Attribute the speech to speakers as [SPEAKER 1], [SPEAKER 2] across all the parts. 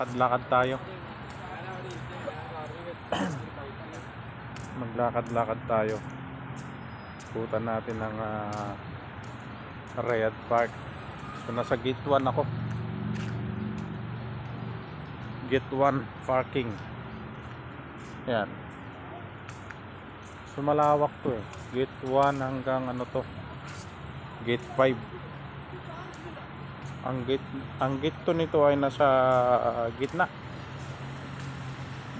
[SPEAKER 1] Maglakad-lakad tayo. Maglakad-lakad tayo. Putan natin ng ah, Riyadh Park. So nasa gate 1 ako. Gate 1 parking. Yan. So malawak to eh. Gate 1 hanggang ano to. Gate 5. Ang gate ang gate to nito ay nasa ah, gitna.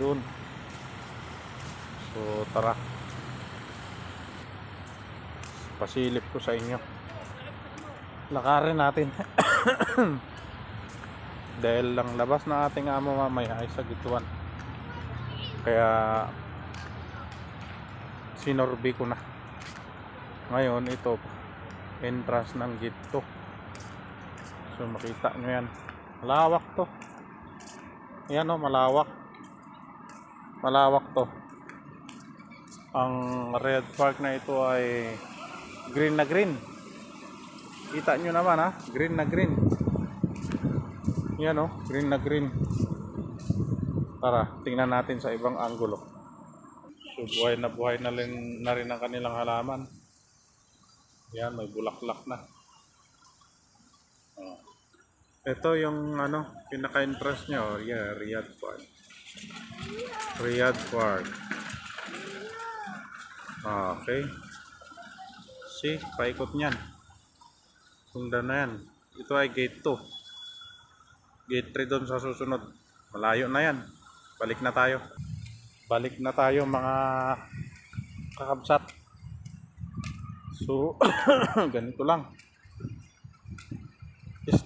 [SPEAKER 1] Doon. So tara. Pasilip ko sa inyo. Lakarin natin. Dahil lang labas na ating amo mamaya ay sa gituan. Kaya sinorbi ko na. Ngayon ito entrance ng gate to. So makita nyo yan. Malawak to. Yan o, malawak. Malawak to. Ang red park na ito ay green na green. Kita nyo naman ha, green na green. Yan o, green na green. Tara, tingnan natin sa ibang anggulo. So buhay na buhay na rin, na rin ang kanilang halaman. Yan, may bulaklak na. Oh. Ito yung ano, pinaka-entrance niya, oh, yeah, Riyadh Park. Riyadh Park. Ah, Okay. See, paikot niyan. Sundan na yan. Ito ay gate 2. Gate 3 doon sa susunod. Malayo na yan. Balik na tayo. Balik na tayo mga kakabsat. So, ganito lang.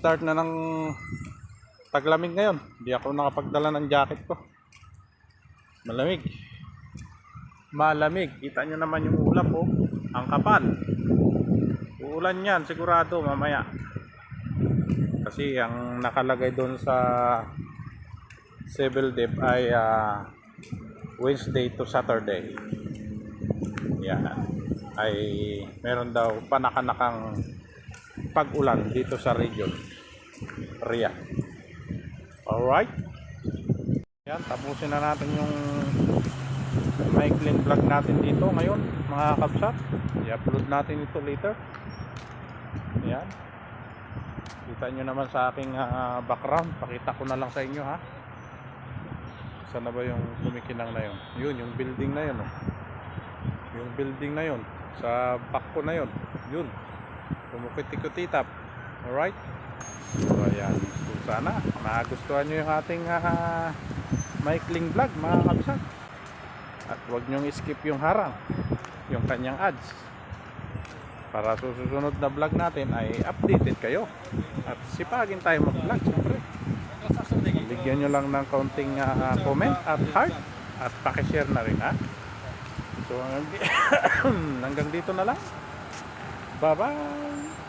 [SPEAKER 1] Start na ng taglamig ngayon. Hindi ako nakapagdala ng jacket ko. Malamig. Malamig. Kita nyo naman yung ulap oh. Ang kapal. Uulan yan sigurado mamaya. Kasi ang nakalagay doon sa civil dip ay ah, Wednesday to Saturday. Yan. Ay meron daw panakanakang pag-ulan dito sa region. Ria. Alright. Yan, tapusin na natin yung maikling vlog natin dito ngayon, mga kapsat. I-upload natin ito later. Yan. Kita nyo naman sa aking ah, background. Pakita ko na lang sa inyo ha. Sana ba yung kumikinang na yun? Yun, yung building na yun. Oh. Yung building na yun. Sa back ko na yun. Yun. Kumukit-ikutitap. Alright? So, ayan. So, sana magustuhan nyo yung ating ah, maikling vlog, mga kapsat. At huwag nyong skip yung harang. Yung kanyang ads. Para sa susunod na vlog natin ay updated kayo. At sipagin tayo mag-vlog, siyempre. Bigyan nyo lang ng kaunting ah, comment at heart. At pakishare na rin, ha? So, hanggang dito na lang. Bye-bye!